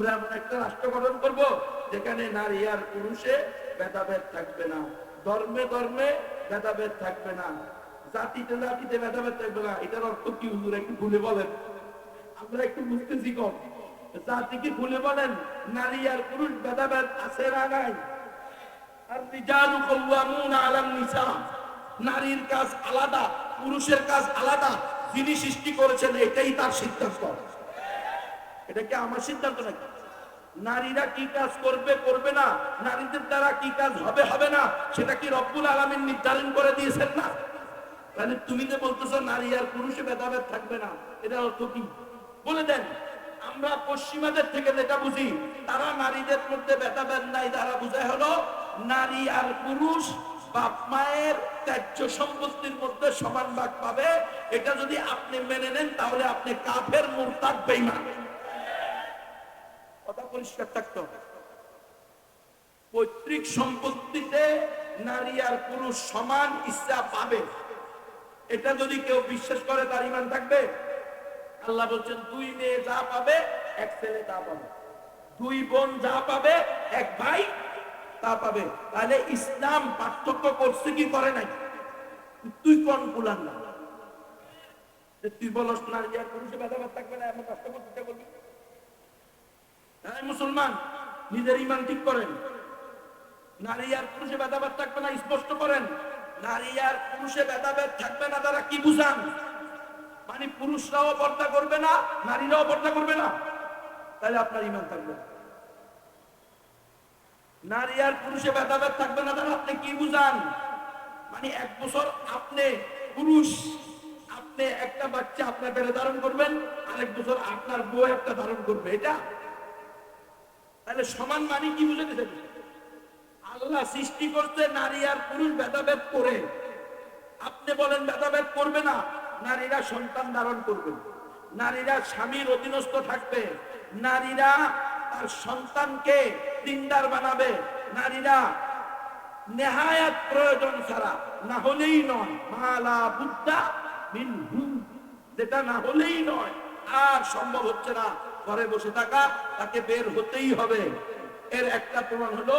আমরা এমন একটা রাষ্ট্র গঠন করব যেখানে নারী আর পুরুষে ভেদাভেদ থাকবে না। ধর্মে ধর্মে ভেদাভেদ থাকবে না। জাতিতে জাতিতে ভেদাভেদ থাকবে না। এটার অর্থ কি হুজুর, একটু ভুলে বলেন। আমরা একটু বুঝতেছি কম। ভুলে বলেন? নারী আর পুরুষ ভেদাভেদ আছে নিসা। নারীর কাজ আলাদা, পুরুষের কাজ আলাদা। যিনি সৃষ্টি করেছেন, এটাই তার সিদ্ধান্ত। এটা কি আমার সিদ্ধান্ত নাকি? নারীরা কি কাজ করবে করবে না? নারীদের দ্বারা কি কাজ হবে হবে না? সেটা কি রব্বুল আলামিন নির্ধারণ করে দিয়েছেন না? তাহলে তুমি যে বলতেছো নারী আর পুরুষে ভেদাভেদ থাকবে না এটা অর্থ কি? বলে দেন, আমরা পশ্চিমাদের থেকে যেটা বুঝি, তারা নারীদের মধ্যে ভেদাভেদ নাই তারা বুঝায় হলো নারী আর পুরুষ বাপ মায়ের ত্যায্য সম্পত্তির মধ্যে সমান ভাগ পাবে। এটা যদি আপনি মেনে নেন, তাহলে আপনি কাফের, মুরতাদ, বেঈমান। কথা পরিষ্কার থাকতে হবে। পৈতৃক সম্পত্তিতে নারী আর পুরুষ সমান ইচ্ছা পাবে এটা যদি কেউ বিশ্বাস করে, তার ইমান থাকবে? আল্লাহ বলছেন, দুই মেয়ে যা পাবে, এক ছেলে তা পাবে। দুই বোন যা পাবে, এক ভাই তা পাবে। তাহলে ইসলাম পার্থক্য করছে কি করে নাই? তুই কোন কুলান না তুই বলস নারী আর পুরুষে ভেদাভেদ থাকবে না, এমন কষ্ট করতে বলবি? মুসলমান, নিজের ইমান ঠিক করেন। নারী আর পুরুষে ভেদাভেদ থাকবে না, স্পষ্ট করেন। নারী আর পুরুষে ভেদাভেদ থাকবে না, তারা কি বুঝান? মানে পুরুষরাও পর্দা করবে না, নারীরাও পর্দা করবে না। তাহলে আপনার ইমান থাকবে নারী আর পুরুষে ভেদাভেদ থাকবে না, তাহলে আপনি কি বুঝান? মানে এক বছর আপনি পুরুষ, আপনি একটা বাচ্চা আপনার পেটে ধারণ করবেন, আরেক বছর আপনার বউ একটা ধারণ করবে। এটা তাহলে সমান মানে কি বুঝে দিতেন আল্লাহ সৃষ্টি করতে নারী আর পুরুষ ভেদাভেদ করে। আপনি বলেন ভেদাভেদ করবে না? নারীরা সন্তান ধারণ করবে। নারীরা স্বামীর অধীনস্থ থাকবে। নারীরা তার সন্তানকে দিনদার বানাবে। নারীরা নেহায়াত প্রয়োজন ছাড়া, না হলেই নয়, মালা বুদ্ধা মিন হুম। যেটা না হলেই নয়, আর সম্ভব হচ্ছে না। ঘরে বসে থাকা, তাকে বের হতেই হবে। এর একটা প্রমাণ হলো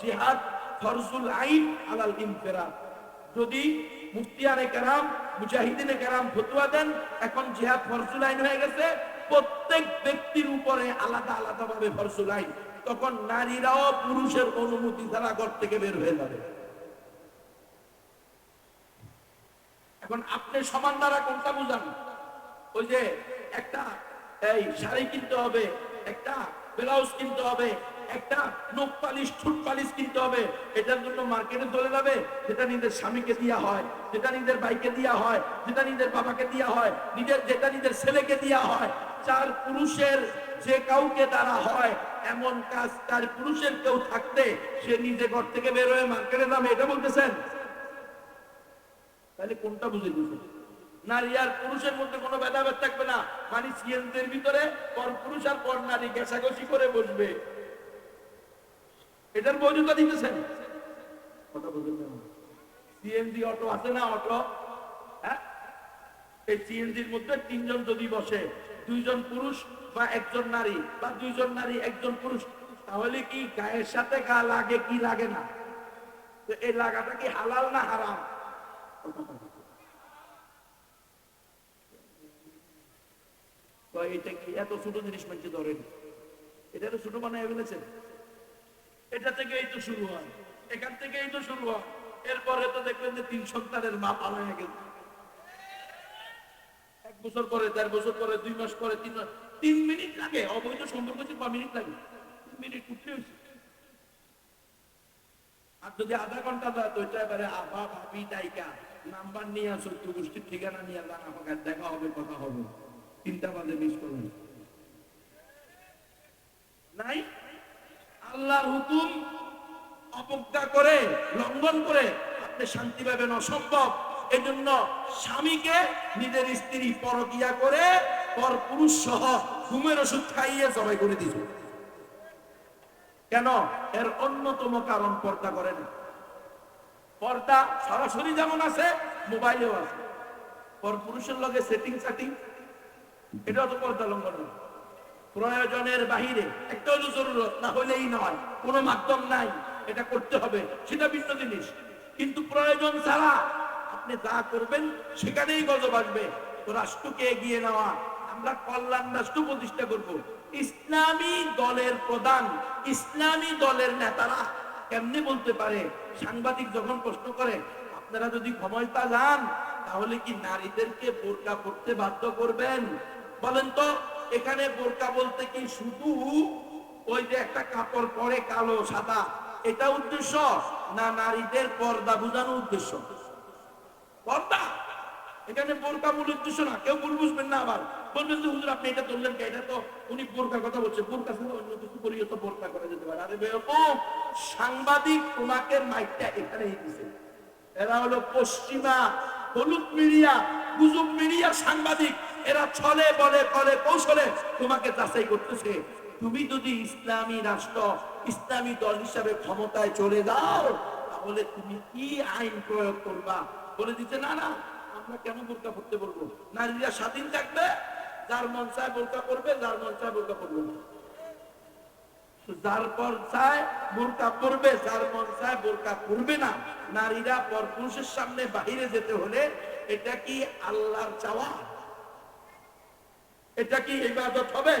জিহাদ ফরজুল আইন আলাল ইনফেরাদ। যদি মুফতিয়ানে কেরাম, মুজাহিদিনে কেরাম ফতুয়া দেন, এখন জিহাদ ফরজুল আইন হয়ে গেছে, প্রত্যেক ব্যক্তির উপরে আলাদা আলাদা ভাবে ফরজুল আইন। তখন নারীরাও পুরুষের অনুমতি ছাড়া ঘর থেকে বের হয়ে যাবে। এখন আপনি সমান দ্বারা কোনটা বুঝান? ওই যে একটা এই শাড়ি কিনতে হবে, একটা ব্লাউজ কিনতে হবে, একটা নখ পালিশ, ঠোঁট পালিশ কিনতে হবে। এটার জন্য মার্কেটে চলে যাবে, যেটা নিজের স্বামীকে দেওয়া হয়, যেটা নিজের ভাইকে দেওয়া হয়, যেটা নিজের বাবাকে দেওয়া হয়, নিজের, যেটা নিজের ছেলেকে দেওয়া হয়। চার পুরুষের যে কাউকে দ্বারা হয়, এমন কাজ তার পুরুষের কেউ থাকতে, সে নিজে ঘর থেকে বের হয়ে মার্কেটে যাবে, এটা বলতেছেন? তাহলে কোনটা বুঝে দিচ্ছে নারী আর পুরুষের মধ্যে কোনো ভেদাভেদ থাকবে না। মানে সিএনজির ভিতরে পর পুরুষ আর পর নারী ঘেঁষাঘষি করে বসবে। এটার বৈধতা দিতেছেন? কথা সিএনজি অটো আছে না অটো? হ্যাঁ? এই সিএনজির মধ্যে তিনজন যদি বসে দুইজন পুরুষ বা একজন নারী বা দুইজন নারী একজন পুরুষ তাহলে কি গায়ের সাথে গা লাগে কি লাগে না? তো এই লাগাটা কি হালাল না হারাম তো এটা কি এত ছোট জিনিস মানছে ধরেন। এটা ছোট ফেলেছেন এটা থেকে এই তো শুরু হয়। এখান থেকে এই তো শুরু হয়। এরপরে তো দেখবেন যে তিন সন্তানের মা পালায় গেল। এক বছর পরে, দেড় বছর পরে, দুই মাস পরে, তিন মাস তিন মিনিট লাগে। অবৈধ সম্পর্ক হচ্ছে মিনিট লাগে। তিন মিনিট উঠতে হয়েছে। আর যদি আধা ঘণ্টা দেয় তো এটা এবারে আবা ভাবি, তাইকা, নাম্বার নিয়ে একটু গোষ্ঠীর ঠিকানা নিয়ে আমাকে দেখা হবে, কথা হবে। তিনটা মিস করবেন নাই? হুকুম অবজ্ঞা করে, লঙ্ঘন করে আপনি শান্তি পাবেন অসম্ভব। এজন্য স্বামীকে নিজের স্ত্রী পরকিয়া করে পর পুরুষ সহ ঘুমের ওষুধ খাইয়ে জবাই করে দিয়েছে। কেন? এর অন্যতম কারণ পর্দা করে পর্দা সরাসরি যেমন আছে, মোবাইলেও আছে। পর পুরুষের লগে সেটিং সেটিং এটাও তো পর্দা লঙ্ঘন। প্রয়োজনের বাহিরে একটা হলো জরুরত, না হলেই নয়। কোনো মাধ্যম নাই। এটা করতে হবে, সেটা ভিন্ন জিনিস। কিন্তু প্রয়োজন ছাড়া আপনি যা করবেন, সেখানেই গজব আসবে। তো রাষ্ট্রকে এগিয়ে নেওয়া, আমরা কল্যাণ রাষ্ট্র প্রতিষ্ঠা করব। ইসলামী দলের প্রধান, ইসলামী দলের নেতারা কেমনে বলতে পারে? সাংবাদিক যখন প্রশ্ন করে, আপনারা যদি ক্ষমতা যান, তাহলে কি নারীদেরকে বোরকা পড়তে বাধ্য করবেন? বলেন তো, এখানে বোরকা বলতে কি শুধু ওই যে একটা কাপড় পরে কালো, সাদা? এটা উদ্দেশ্য না নারীদের পর্দা বোঝানো উদ্দেশ্য? পর্দা? এখানে বোরকা মূল উদ্দেশ্য না। কেউ ভুল বুঝবেন না আবার। বলবেন যে, হুজুর, আপনি এটা তুললেন কে? এটা তো উনি বোরকার কথা বলছে বোরকা ছাড়া অন্য কিছু করিয়ে তো বোরকা করা যেতে পারে। আরে বেরকম সাংবাদিক তোমাকে মাইকটা এখানেই দিছে। এরা হলো পশ্চিমা, হলুদ মিডিয়া, গুজব মিডিয়া সাংবাদিক, এরা ছলে, বলে কলে কৌশলে তোমাকে যাচাই করতেছে। তুমি যদি ইসলামী রাষ্ট্র, ইসলামী দল হিসাবে ক্ষমতায় চলে যাও, তাহলে তুমি কি আইন প্রয়োগ করবা? বলে দিতে না না, আমরা কেন বোরকা পড়তে বলব? নারীরা স্বাধীন থাকবে, যার মন চায় বোরকা করবে যার মন চায় বোরকা পড়বে না। যার পর চায়, বোরকা পরবে, যার মন চায়, বোরকা পরবে না। নারীরা পর পুরুষের সামনে বাহিরে যেতে হলে এটা কি আল্লাহর চাওয়া? এটা কি ইবাদত হবে?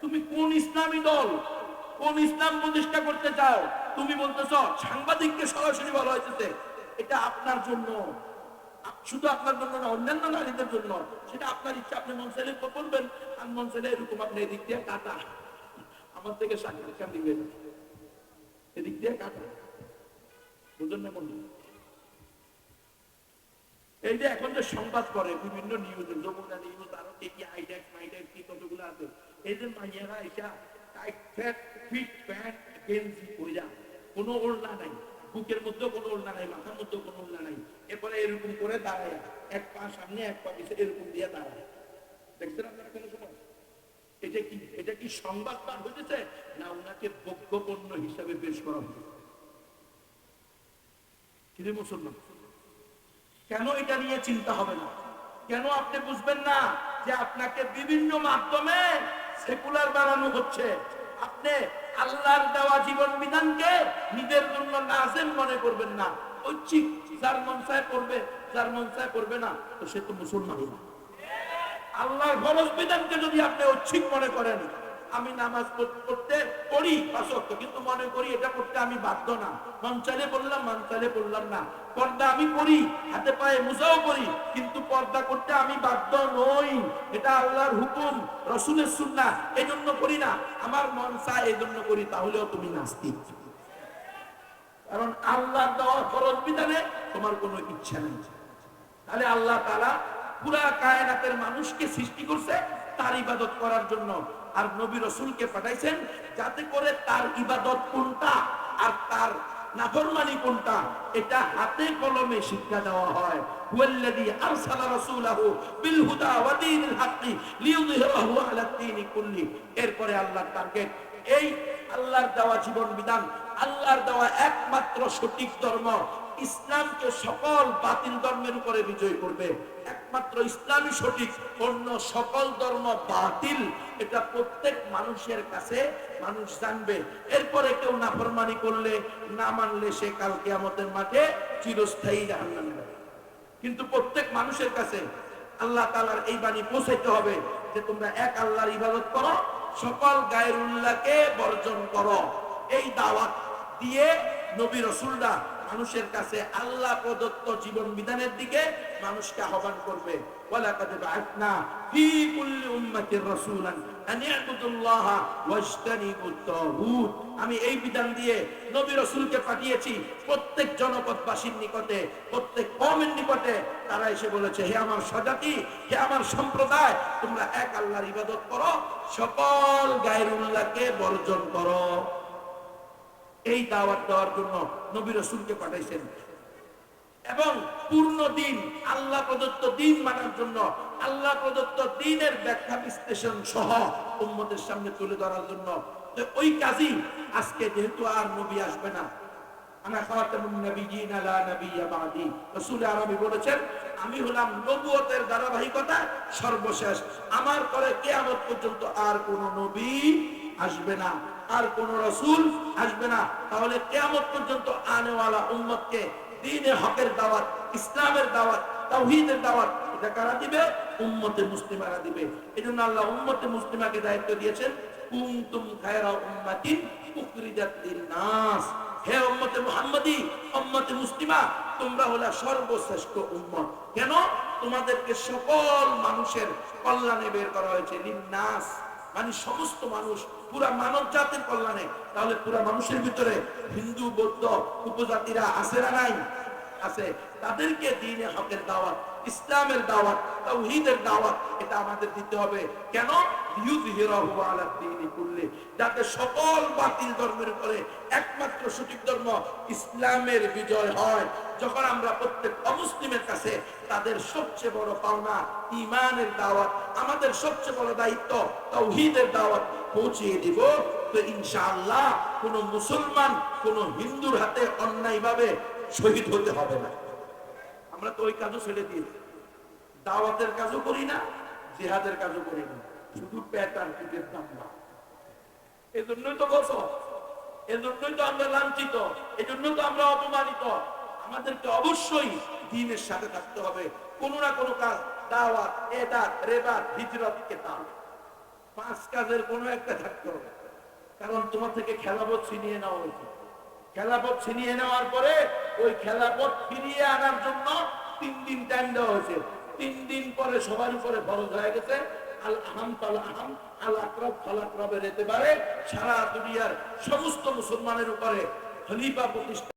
তুমি কোন ইসলামী দল? কোন ইসলাম প্রতিষ্ঠা করতে চাও? তুমি বলতেছ, সাংবাদিককে সরাসরি বলা হয়েছে এটা আপনার জন্য। শুধু আপনার জন্য না, অন্যান্য নারীদের জন্য। সেটা আপনার ইচ্ছা, আপনি মন চাইলে আর মন এরকম আপনি এদিক দিয়ে কাটা। আমার থেকে সাক্ষাৎকার দিবেন এদিক দিয়ে কাটা। বুঝলেন না বন্ধু। এই যে এখন যে সংবাদ করে বিভিন্ন নিউজে যমুনা নিউজ আরও কি কি আইডেক্স মাইডেক্স কি কতগুলো আছে, এই যে মাইয়ারা এটা টাইট ফ্যাট ফিট প্যান্ট গেঞ্জি পরিয়া কোনো ওড়না নাই। বুকের মধ্যে কোনো ওড়না নাই, মাথার মধ্যে কোনো ওড়না নাই। এরপরে এরকম করে দাঁড়ায়। এক পা সামনে, এক পা পিছিয়ে এরকম দিয়ে দাঁড়ায়। দেখছেন আপনারা কোনো এটা কি এটা কি সংবাদ পার হয়েছে না ওনাকে বক্যপণ্য হিসাবে পেশ করা হয়েছে কিন্তু মুসলমান। কেন এটা নিয়ে চিন্তা হবে না? কেন আপনি বুঝবেন না যে আপনাকে বিভিন্ন মাধ্যমে সেকুলার বানানো হচ্ছে? আপনি আল্লাহর দেওয়া জীবন বিধানকে নিজের জন্য লাজেম মনে করবেন না। ঐচ্ছিক, যার মনসায় পড়বে যার মনসায় পড়বে না, তো সে তো মুসলমান না। আল্লাহর ফরজ বিধানকে যদি আপনি ঐচ্ছিক মনে করেন, আমি নামাজ পড়তে পড়ি পাঁচ কিন্তু মনে করি এটা করতে আমি বাধ্য না। মন চাইলে বললাম চাইলে বললাম না। পর্দা আমি করি, হাতে পায়ে মুসাও করি, কিন্তু পর্দা করতে আমি বাধ্য নই। এটা আল্লাহর হুকুম, রসুলের সুন্না এই জন্য করি না। আমার মন চায় এই জন্য করি, তাহলেও তুমি নাস্তিক। কারণ আল্লাহ দেওয়া ফরজ বিধানে তোমার কোনো ইচ্ছা নেই। তাহলে আল্লাহ তালা পুরা কায়নাতের মানুষকে সৃষ্টি করছে তার ইবাদত করার জন্য। আর নবী রসুলকে পাঠাইছেন যাতে করে তার ইবাদত কোনটা আর তার নাফরমানি কোনটা, এটা হাতে কলমে শিক্ষা দেওয়া হয়। হুয়াল্লাযী আরসালা রাসূলাহু বিল হুদা ওয়া দীনিল হাক্কি লিইয়ুযহিরাহু আলা দ্বীনি কুল্লি। এরপরে আল্লাহর টার্গেট এই আল্লাহর দেওয়া জীবন বিধান, আল্লাহর দেওয়া একমাত্র সঠিক ধর্ম ইসলামকে সকল বাতিল ধর্মের উপরে বিজয় করবে। একমাত্র ইসলামই সঠিক, অন্য সকল ধর্ম বাতিল। এটা প্রত্যেক মানুষের কাছে মানুষ জানবে। এরপরে কেউ নাফরমানি করলে, না মানলে সে কালকে আমাদের মাঠে চিরস্থায়ী জাহান্নামে কিন্তু প্রত্যেক মানুষের কাছে আল্লাহ তালার এই বাণী পৌঁছাইতে হবে যে তোমরা এক আল্লাহর ইবাদত করো, সকল গায়ের উল্লাহকে বর্জন করো। এই দাওয়াত দিয়ে নবী রসুলরা মানুষের কাছে আল্লাহ প্রদত্ত জীবন বিধানের দিকে মানুষকে আহ্বান করবে। আমি এই বিধান দিয়ে নবী রসুলকে পাঠিয়েছি, প্রত্যেক জনপদবাসীর নিকটে, প্রত্যেক কমের নিকটে। তারা এসে বলেছে, হে আমার স্বজাতি, হে আমার সম্প্রদায়, তোমরা এক আল্লাহর ইবাদত করো, সকল গায়ের উল্লাহকে বর্জন করো। এই দাওয়াত দেওয়ার জন্য নবী রসুলকে পাঠাইছেন। এবং পূর্ণ দিন আল্লাহ প্রদত্ত দিন মানার জন্য আল্লাহ প্রদত্ত দিনের ব্যাখ্যা বিশ্লেষণ সহ উম্মতের সামনে তুলে ধরার জন্য। ওই কাজই আজকে যেহেতু আর নবী আসবে না। আমি হলাম নবুয়তের ধারাবাহিকতা সর্বশেষ। আমার পরে কিয়ামত পর্যন্ত আর কোন নবী আসবে না। আর কোন রাসূল আসবে না। তাহলে কিয়ামত পর্যন্ত আনেওয়ালা উম্মতকে দ্বীনে হকের দাওয়াত, ইসলামের দাওয়াত, তাওহীদের দাওয়াত, এটা কারা দিবে? উম্মতে মুসলিমারা দিবে। এজন্য আল্লাহ উম্মতে মুসলিমাকে দায়িত্ব দিয়েছেন তোমরা হলা সর্বশ্রেষ্ঠ কেন? তোমাদেরকে সকল মানুষের কল্যাণে বের করা হয়েছে মানে সমস্ত মানুষ পুরা মানব জাতির কল্যাণে। তাহলে পুরা মানুষের ভিতরে হিন্দু, বৌদ্ধ উপজাতিরা আছে না নাই? আছে। তাদেরকে দিনে হকের দাওয়াত, ইসলামের দাওয়াত, তাওহীদের দাওয়াত, এটা আমাদের দিতে হবে। কেন? ইউযহিরাহু আলা দ্বীনি কুল্লি। যাতে সকল বাতিল ধর্মের উপরে একমাত্র সঠিক ধর্ম ইসলামের বিজয় হয়। যখন আমরা প্রত্যেক অমুসলিমের কাছে তাদের সবচেয়ে বড় পাওনা ঈমানের দাওয়াত, আমাদের সবচেয়ে বড় দায়িত্ব তাওহীদের দাওয়াত। পৌঁছিয়ে দিব, তো ইনশাআল্লাহ কোন মুসলমান, কোন হিন্দুর হাতে অন্যায়ভাবে শহীদ হতে হবে না। আমরা তো ওই কাজও ছেড়ে দিয়েছি দাওয়াতের কাজও করি না, জেহাদের কাজও করি না। শুধু প্যাটার্ন পিঠের দাম না। এই জন্যই তো বস এজন্যই তো আমরা লাঞ্ছিত, এজন্যই তো আমরা অপমানিত। আমাদেরকে অবশ্যই দিনের সাথে থাকতে হবে। কোনো না কোনো কাজ, দাওয়াত, এদাত, রেবাত হিজরত কেতাব পাঁচ কাজের কোনো একটা থাকতে হবে। কারণ তোমার থেকে খেলাপথ ছিনিয়ে নেওয়া হয়েছে। খেলাপথ ছিনিয়ে নেওয়ার পরে ওই খেলাপথ ফিরিয়ে আনার জন্য তিন দিন টাইম দেওয়া হয়েছে। তিন দিন পরে সবার উপরে ফরজ হয়ে গেছে। আল আহাম তাল আহাম, আল আকরব ফাল আকরবের পারে সারা দুনিয়ার সমস্ত মুসলমানের উপরে খলিফা প্রতিষ্ঠা